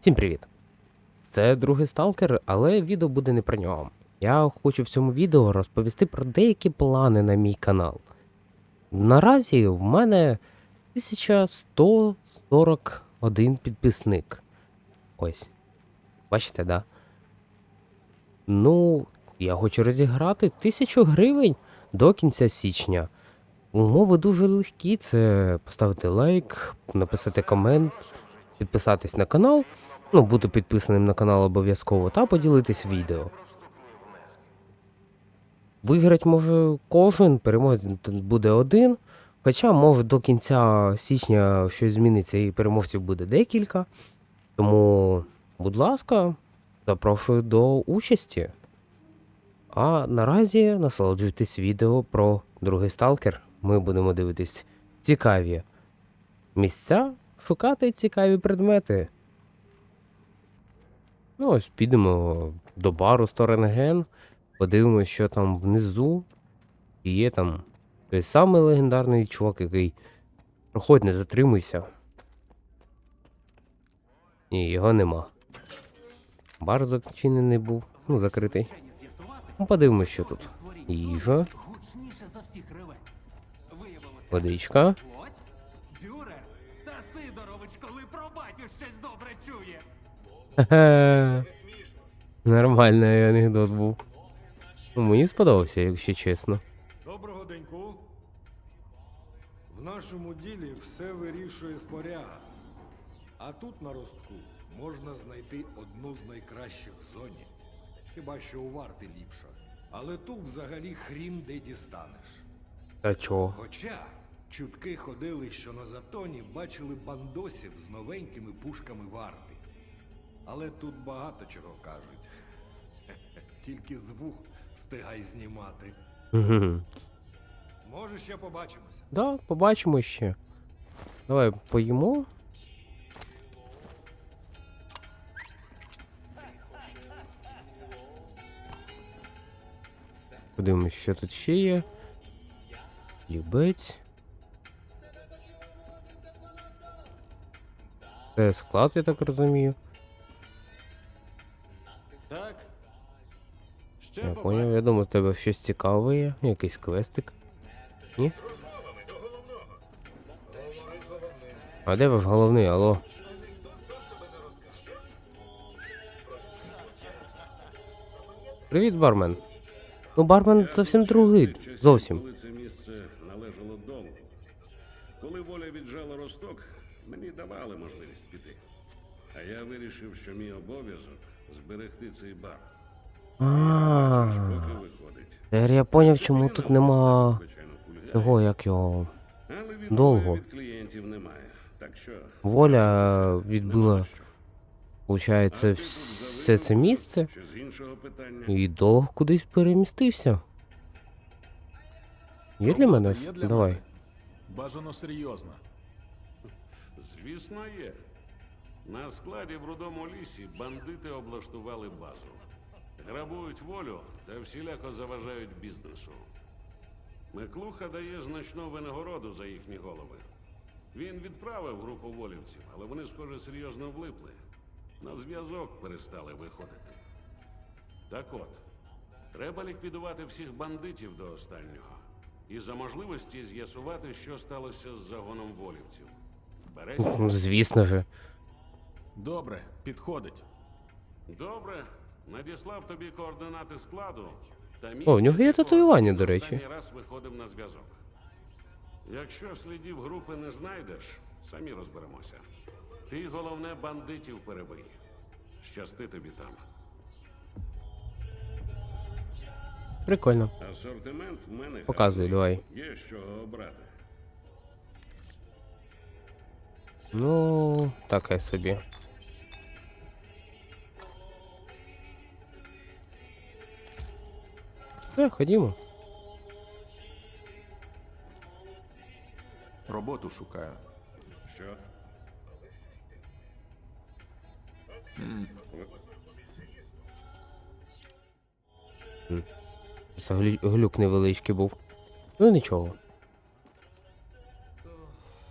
Всім привіт! Це другий сталкер, але відео буде не про нього. Я хочу в цьому відео розповісти про деякі плани на мій канал. Наразі в мене 1141 підписник. Ось. Бачите, да? Ну, я хочу розіграти 1000 гривень до кінця січня. Умови дуже легкі: це поставити лайк, написати комент, підписатись на канал. Ну, бути підписаним на канал обов'язково та поділитись відео. Виграти може кожен, переможець буде один. Хоча, може, до кінця січня щось зміниться і переможців буде декілька. Тому, будь ласка, запрошую до участі. А наразі насолоджуйтесь відео про другий сталкер. Ми будемо дивитись цікаві місця, шукати цікаві предмети. Ну, ось підемо до бару Сторенген, подивимось, що там внизу. І є там той самий легендарний чувак, який проходь, не затримуйся. Ні, його нема. Бар зачинений був, ну, закритий. Ну, подивимось, що тут. Їжа, водичка. Нормальний анекдот був. Ну, мені сподобався, якщо чесно. Доброго деньку. В нашому ділі все вирішує споряга. А тут на ростку можна знайти одну з найкращих в зоні. Хіба що у варти ліпша. Але тут взагалі хрін де дістанеш. А чого? Хоча чутки ходили, що на затоні бачили бандосів з новенькими пушками варти. Але тут багато чого кажуть. Тільки з вух встигай знімати. Угу. Може, ще побачимося. Да, побачимо ще. Давай поїмо. Подивимось, що тут ще є. Любець. Це склад, я так розумію. Поняв, я думаю, у тебе щось цікаве є, якийсь квестик. Ні? А де ваш головний, алло? Привіт, бармен. Ну, бармен зовсім другий. Зовсім. Коли це місце належало дому. Коли воля віджала росток, мені давали можливість піти. А я вирішив, що мій обов'язок зберегти цей бар. А, виходить. тепер я поняв, чому тут нема того, як його. Довго. Воля відбила, нема що. виходить, А ти тут все це місце і довго кудись перемістився. Є для мене? Давай. Бажано серйозно. Звісно, є. На складі в рудому лісі бандити облаштували базу. Грабують волю та всіляко заважають бізнесу. Миклуха дає значну винагороду за їхні голови. Він відправив групу волівців, але вони, схоже, серйозно влипли. На зв'язок перестали виходити. Так от, треба ліквідувати всіх бандитів до останнього. І за можливості з'ясувати, що сталося з загоном волівців. Береш? Ну, Звісно же. Добре, підходить. Добре, надіслав тобі координати складу. Та О, в нього є татуювання, до речі. Раз виходив на зв'язок. Якщо слідів групи не знайдеш, самі розберемося. Ти головне бандитів перебий. Щасти тобі там. Прикольно. Асортимент в мене Показуй, гарний. давай. Є чого обрати. Ну, таке собі. Все, ходімо. Роботу шукаю. Що? Просто глю- глюк невеличкий був. Ну нічого.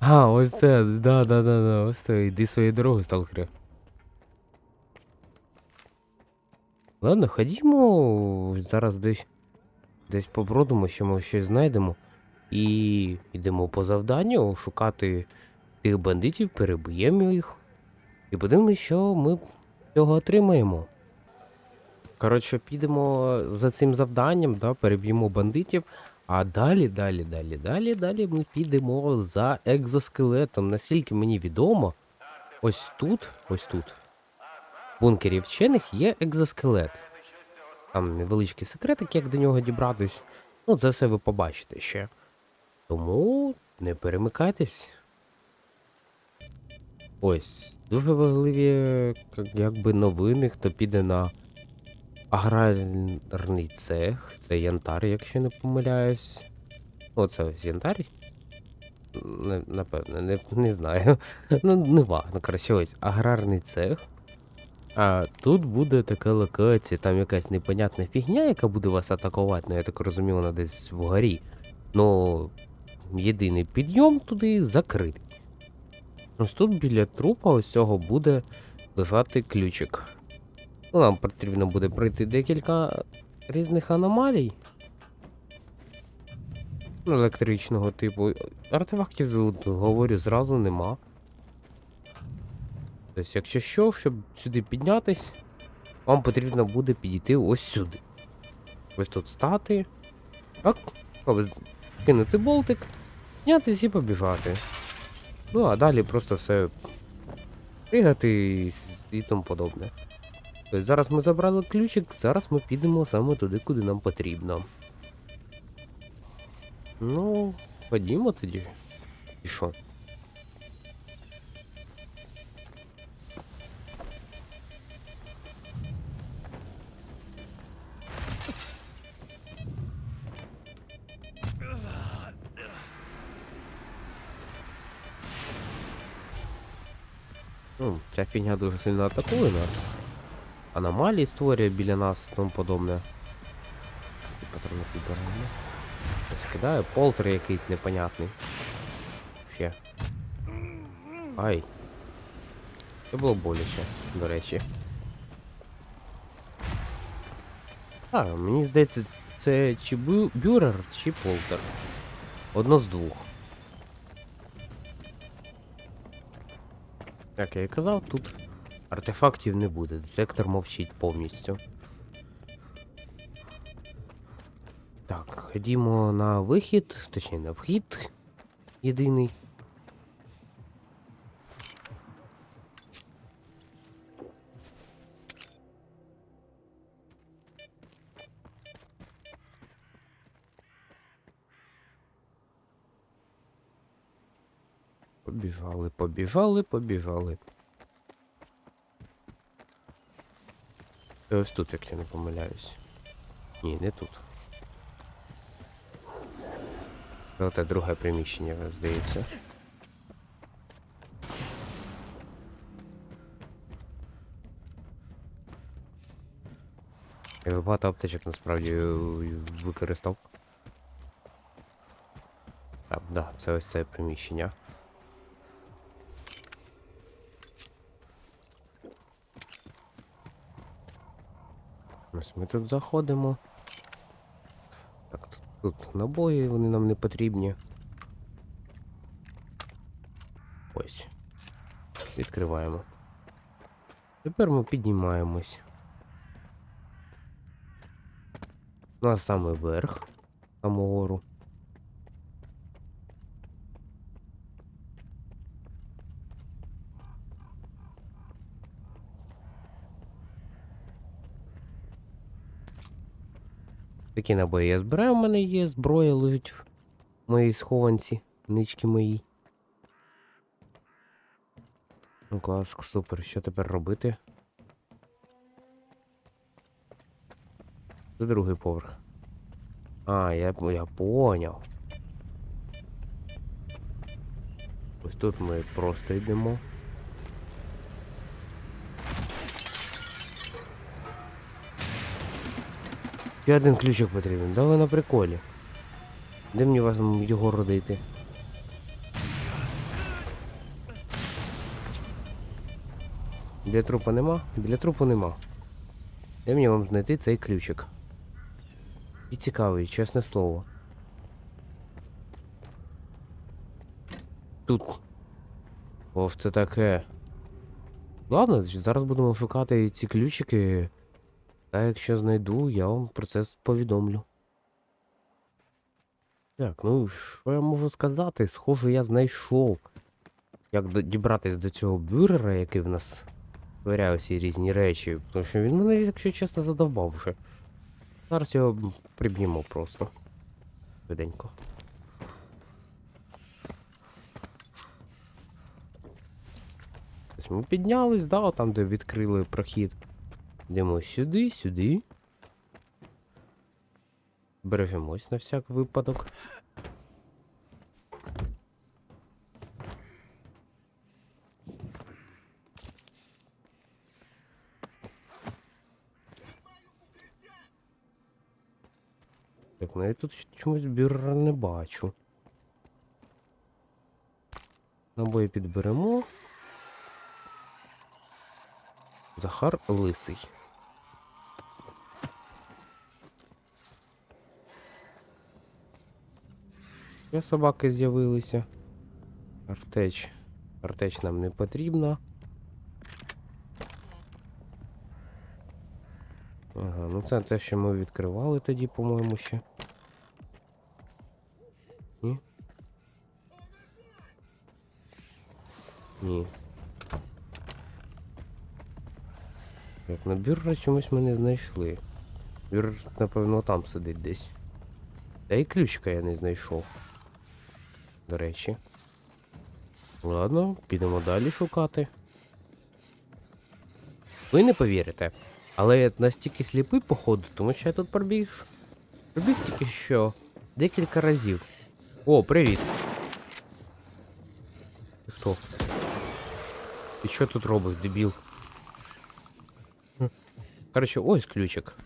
А, ось це, да, да, да, да, ось це, йди своєю дорогою, сталкери. Ладно, ходімо. Зараз десь десь побродимо, ще ми щось знайдемо. І йдемо по завданню шукати тих бандитів, переб'ємо їх. І подивимось, що ми цього отримаємо. Коротше, підемо за цим завданням, да, переб'ємо бандитів. А далі, далі, далі, далі, далі ми підемо за екзоскелетом. Наскільки мені відомо, ось тут, ось тут, в бункері вчених є екзоскелет. Там невеличкий секретик, як до нього дібратись. Ну, це все ви побачите ще. Тому не перемикайтесь. Ось, дуже важливі якби новини, хто піде на аграрний цех. Це янтар, якщо не помиляюсь. Оце ось янтар. Не, напевно, не, не знаю. Ну, не важно. Коротше, ось аграрний цех. А тут буде така локація, там якась непонятна фігня, яка буде вас атакувати, ну я так розумію, вона десь вгорі. Ну, єдиний підйом туди закритий. Ось тут біля трупа ось цього буде лежати ключик. Ну, нам потрібно буде пройти декілька різних аномалій. Електричного типу. Артефактів говорю, зразу нема. Тобто, якщо що, щоб сюди піднятись, вам потрібно буде підійти ось сюди. Ось тут стати. Так, кинути болтик, піднятись і побіжати. Ну, а далі просто все пригати і, тому подобне. Тобто зараз ми забрали ключик, зараз ми підемо саме туди, куди нам потрібно. Ну, ходімо тоді. І що? Фігня дуже сильно атакує нас. Аномалії створює біля нас і тому подобне. Патрони кидаю полтер якийсь непонятний. Ще. Ай. Це було боляче, до речі. А, мені здається, це чи бю- бюрер, чи полтер. Одно з двох. Як я і казав, тут артефактів не буде. Детектор мовчить повністю. Так, ходімо на вихід, точніше на вхід єдиний. Побіжали, побіжали, побіжали. Це ось тут, якщо не помиляюсь. Ні, не тут. Це друге приміщення, здається. Я вже багато аптечок насправді використав. Так, да, це ось це приміщення. Ось ми тут заходимо. Так, тут, тут набої, вони нам не потрібні. Ось. Відкриваємо. Тепер ми піднімаємось. На самий верх, саму Такі набої я збираю, у мене є зброя лежить в моїй схованці, нички мої. Ну клас, супер, що тепер робити? Це другий поверх. А, я, я поняв. Ось тут ми просто йдемо. Ще один ключик потрібен, да ви на приколі. Де мені вас його родити? Біля трупа нема? Біля трупу нема. Де мені вам знайти цей ключик? І цікавий, чесне слово. Тут. О, ж це таке. Ладно, зараз будемо шукати ці ключики. Та якщо знайду, я вам про це повідомлю. Так, ну що я можу сказати? Схоже, я знайшов. Як дібратись до цього бюрера, який в нас виряє всі різні речі. Тому що він мене, якщо чесно, задовбав вже. Зараз його приб'ємо просто. Швиденько. Ми піднялись, да, там, де відкрили прохід. Йдемо сюди, сюди. Бережемось на всяк випадок. Так, ну я тут чомусь бюрера не бачу. Набої підберемо. Захар лисий. Ще собаки з'явилися. Артеч. Артеч нам не потрібна. Ага, ну це те, що ми відкривали тоді, по-моєму, ще. Ні? Ні. Так, на бюрра чомусь ми не знайшли. Бюрр, напевно, там сидить десь. Та і ключика я не знайшов. До речі. Ладно, підемо далі шукати. Ви не повірите. Але я настільки сліпий, походу, тому що я тут пробіг. Пробіг тільки що декілька разів. О, привіт. Ти хто? Ти що тут робиш, дебіл? Короче, ось ключик.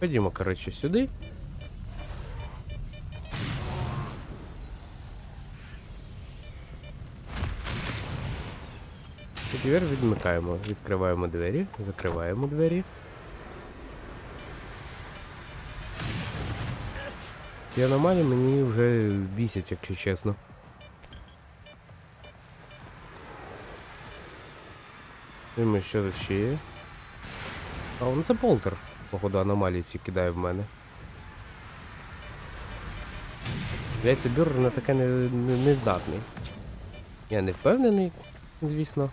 Ходімо, короче, сюди. І тепер відмикаємо. Відкриваємо двері, закриваємо двері. Ці аномалії мені вже бісять, якщо чесно. Дивимось, що тут ще є. А, ну це полтер. Походу аномалії ці кидає в мене. Здається, бюрер на таке не, не, не здатний. Я не впевнений, звісно.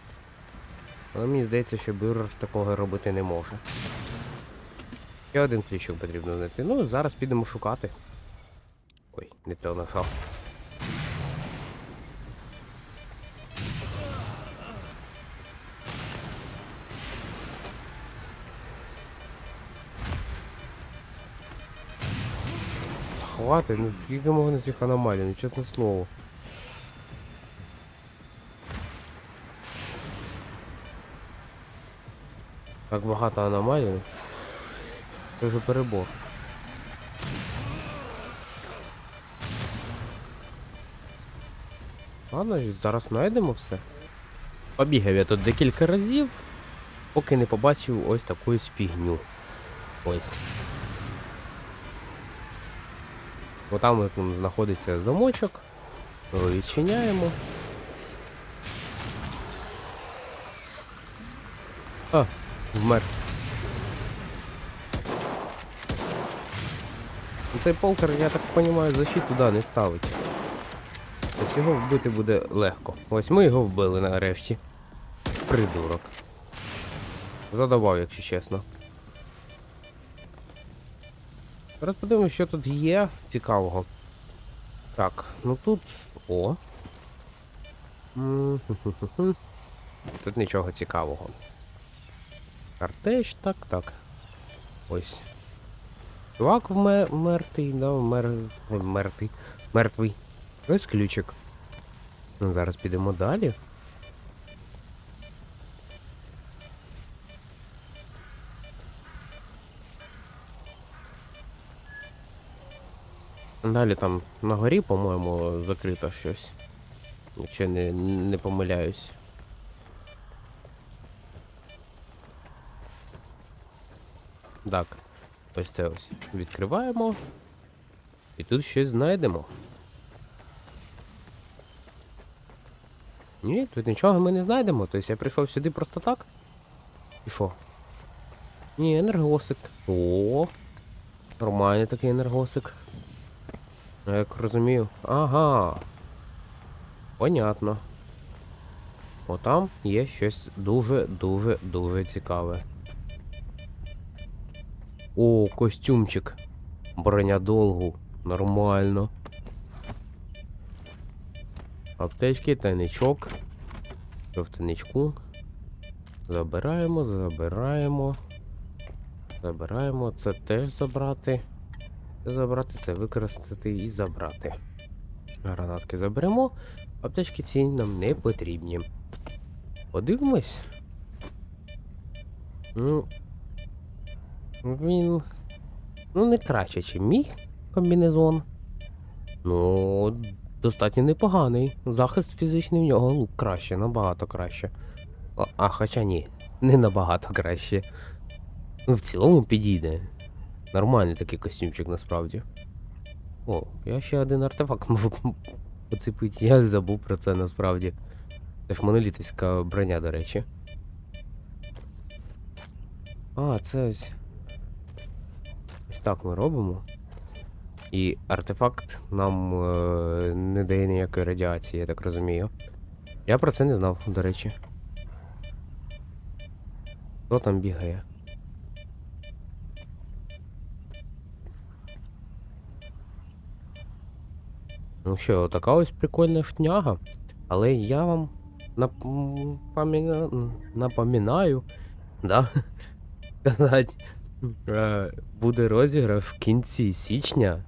Але мені здається, що бюрер такого робити не може. Ще один ключик потрібно знайти. Ну, зараз підемо шукати. Ой, не те знайшов. Хватить, ну скільки можна цих аномалій, ну чесне слово. Так багато аномалій. ну. Це вже перебор. Ладно, зараз знайдемо все. Побігав я тут декілька разів, поки не побачив ось таку фігню. Ось. Бо там знаходиться замочок. Його відчиняємо. А, вмер. Ну, Цей полтер, я так розумію, защиту да, не ставить. Ось його вбити буде легко. Ось ми його вбили нарешті. Придурок. Задавав, якщо чесно. Зараз подивимось, що тут є цікавого. Так, ну тут. О. Тут нічого цікавого. Картеч, так, так. Ось. Чувак мертвий, да, вмер... мертвий. Мертвий. Ось ключик. Ну, зараз підемо далі. Далі там на горі, по-моєму, закрито щось. Якщо не, не помиляюсь. Так. Ось це ось. Відкриваємо. І тут щось знайдемо. Ні, тут нічого ми не знайдемо. Тобто я прийшов сюди просто так. І що? Ні, енергосик. О, нормальний такий енергосик. Я Як розумію. Ага. Понятно. Отам є щось дуже-дуже дуже цікаве. О, костюмчик. Броня долгу. Нормально. Аптечки, тайничок. В тайничку? Забираємо, забираємо. Забираємо. Це теж забрати. Забрати, це використати і забрати. Гранатки заберемо. Аптечки ці нам не потрібні. Подивимось. Ну. Він. Ну, не краще, ніж мій комбінезон. Ну, достатньо непоганий. Захист фізичний в нього ну, краще, набагато краще. А, а хоча ні, не набагато краще. Ну, в цілому підійде. Нормальний такий костюмчик насправді. О, я ще один артефакт можу поцепити. Я забув про це насправді. Це ж монолітовська броня, до речі. А, це ось. Ось так ми робимо. І артефакт нам е, не дає ніякої радіації, я так розумію. Я про це не знав, до речі. Хто там бігає? Ну що, така ось прикольна шняга. Але я вам нап- напоминаю, да? Сказати, е, буде розіграш в кінці січня.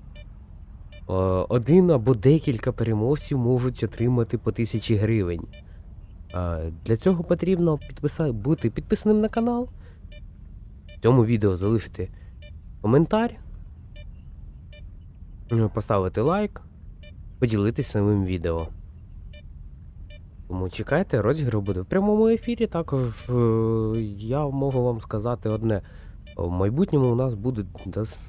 Е, Один або декілька переможців можуть отримати по тисячі гривень. Е, Для цього потрібно підписа... бути підписаним на канал. В цьому відео залишити коментар, поставити лайк, поділитись самим відео. Тому чекайте, розіграш буде в прямому ефірі. Також е, я можу вам сказати одне. В майбутньому у нас буде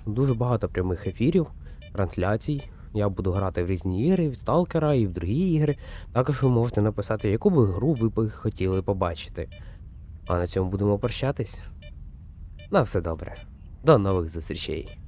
дуже багато прямих ефірів, трансляцій. Я буду грати в різні ігри, в Сталкера і в другі ігри. Також ви можете написати, яку би гру ви б хотіли побачити. А на цьому будемо прощатись. На все добре. До нових зустрічей.